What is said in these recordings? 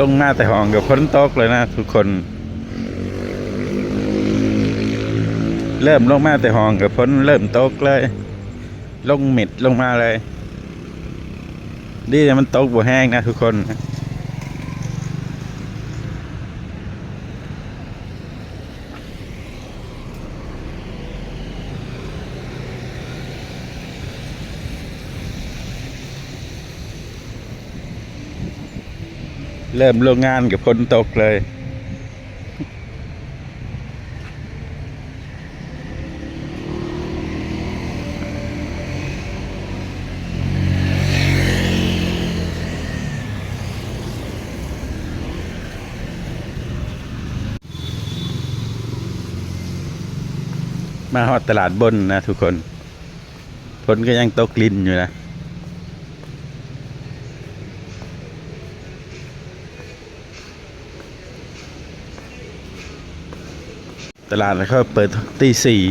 ลงมาแต่ห้องกับพ้นตกเลยนะทุกคน เริ่มลงมาแต่ห้องกับพ้นเริ่มตกเลย ลงเม็ดลงมาเลย ดีแต่มันตกบ่แห้งนะทุกคน เริ่มโรงงานกับพ้นตกเลย มาฮอดตลาดบนนะทุกคนฝนก็ยังตกลินอยู่นะ ตลาดเขาเปิดตีสี่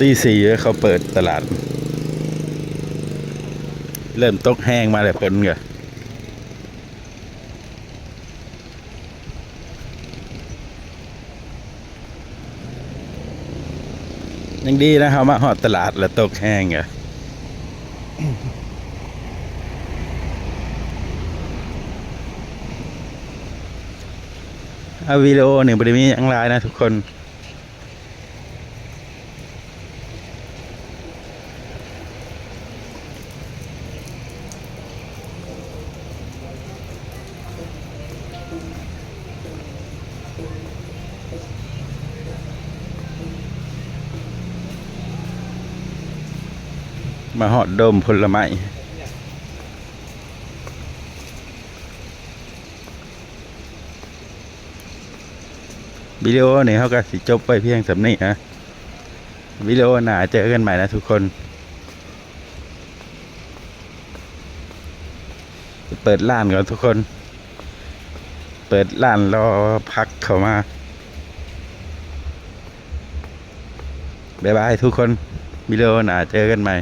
ตีสี่เขาเปิดตลาด เริ่มตกแห้งมาเลยฝนก็ยังดีนะเขามาหอดตลาดแล้วตกแห้งอะ อาวิดีโอหนึ่งบริมีอย่างไรนะทุกคน มาหอดดมผลไม้ วิดีโอนี้เขาก็สิจบไปเพียงสำนี้นะวิดีโอหน้าเจอกันใหม่นะทุกคน เปิดร้านก่อนทุกคน เปิดร้านรอพักเข้ามาบ๊ายบายทุกคนวิดีโอหน้าเจอกันใหม่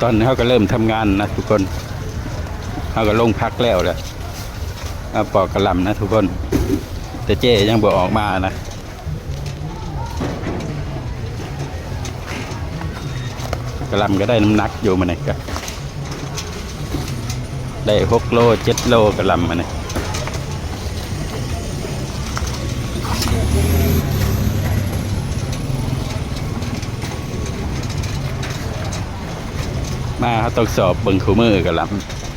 ตอนนี้เขาก็เริ่มทำงานนะทุกคน เขาก็ลงพักแล้วแหละมาปอกกระลำนะทุกคน แต่เจ๊ยังบอกออกมานะกระลำก็ได้น้ำหนักอยู่มาเนี่ยก็ได้หกโลเจ็ดโลกระลำมาเนี่ยมาเขาต้องสอบเบิ่งคู่มือกระลำ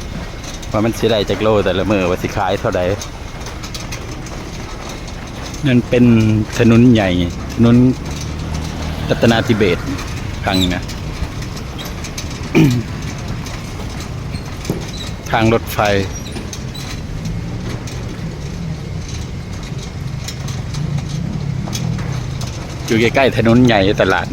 ว่ามันสิได้จากโลแต่ละมือว่าสิขายเท่าใดนั่นเป็นถนนใหญ่ถนนรัตนาธิเบศรพังนะทางรถไฟ อยู่ใกล้ๆถนนใหญ่ตลาด